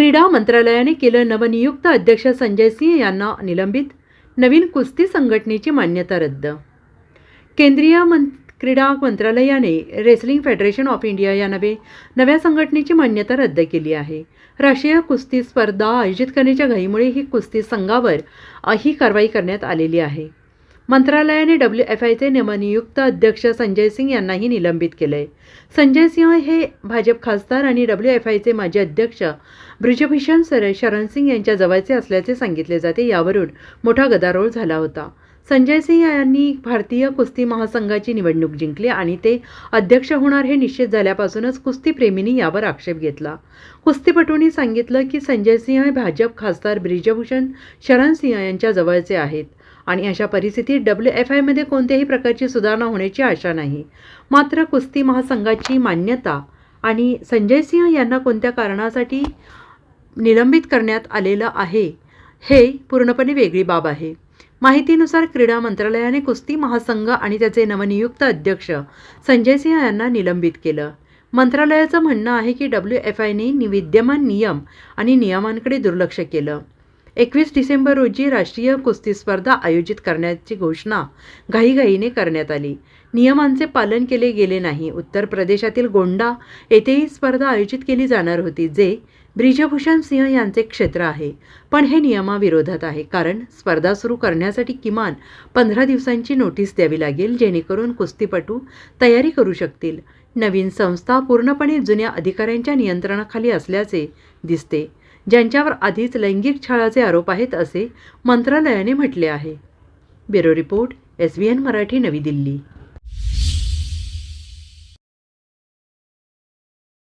क्रीडा मंत्रालयाने केलं नवनियुक्त अध्यक्ष संजय सिंह यांना निलंबित नवीन कुस्ती संघटनेची मान्यता रद्द. केंद्रीय मं क्रीडा मंत्रालयाने रेसलिंग फेडरेशन ऑफ इंडिया या नवे नव्या संघटनेची मान्यता रद्द केली आहे. राष्ट्रीय कुस्ती स्पर्धा आयोजित करण्याच्या घाईमुळे ही कुस्ती संघावर ही कारवाई करण्यात आलेली आहे. मंत्रालयाने डब्ल्यू एफ आयचे नवनियुक्त अध्यक्ष संजय सिंग यांनाही निलंबित केलं आहे संजय सिंह हे भाजप खासदार आणि डब्ल्यू एफ आयचे माजी अध्यक्ष. ब्रिजभूषण सर शरण सिंग यांच्या जवळचे असल्याचे सांगितले जाते. यावरून मोठा गदारोळ झाला होता. संजय सिंह यांनी भारतीय कुस्ती महासंघाची निवडणूक जिंकली आणि ते अध्यक्ष होणार हे निश्चित झाल्यापासूनच कुस्तीप्रेमींनी यावर आक्षेप घेतला. कुस्तीपटूंनी सांगितलं की संजय सिंह हे भाजप खासदार ब्रिजभूषण शरण सिंह यांच्या जवळचे आहेत. आणि अशा परिस्थितीत डब्ल्यू एफ आयमध्ये कोणत्याही प्रकारची सुधारणा होण्याची आशा नाही. मात्र कुस्ती महासंघाची मान्यता आणि संजय सिंह यांना कोणत्या कारणासाठी निलंबित करण्यात आलेलं आहे हे पूर्णपणे वेगळी बाब आहे. माहितीनुसार क्रीडा मंत्रालयाने कुस्ती महासंघ आणि त्याचे नवनियुक्त अध्यक्ष संजय सिंह यांना निलंबित केलं. मंत्रालयाचं म्हणणं आहे की डब्ल्यू एफ आयने विद्यमान नियम आणि नियमांकडे दुर्लक्ष केलं. एकवीस डिसेंबर रोजी राष्ट्रीय कुस्ती स्पर्धा आयोजित करण्याची घोषणा घाईघाईने करण्यात आली. नियमांचे पालन केले गेले नाही. उत्तर प्रदेशातील गोंडा येथे ही स्पर्धा आयोजित केली जाणार होती जे ब्रिजभूषण सिंह यांचे क्षेत्र आहे. पण हे नियमाविरोधात आहे कारण स्पर्धा सुरू करण्यासाठी किमान पंधरा दिवसांची नोटीस द्यावी लागेल जेणेकरून कुस्तीपटू तयारी करू शकतील. नवीन संस्था पूर्णपणे जुन्या अधिकाऱ्यांच्या नियंत्रणाखाली असल्याचे दिसते. ज्यांच्यावर आधीच लैंगिक छळाचे आरोप आहेत असे मंत्रालयाने म्हटले आहे. Bureau report S B N Marathi नवी दिल्ली.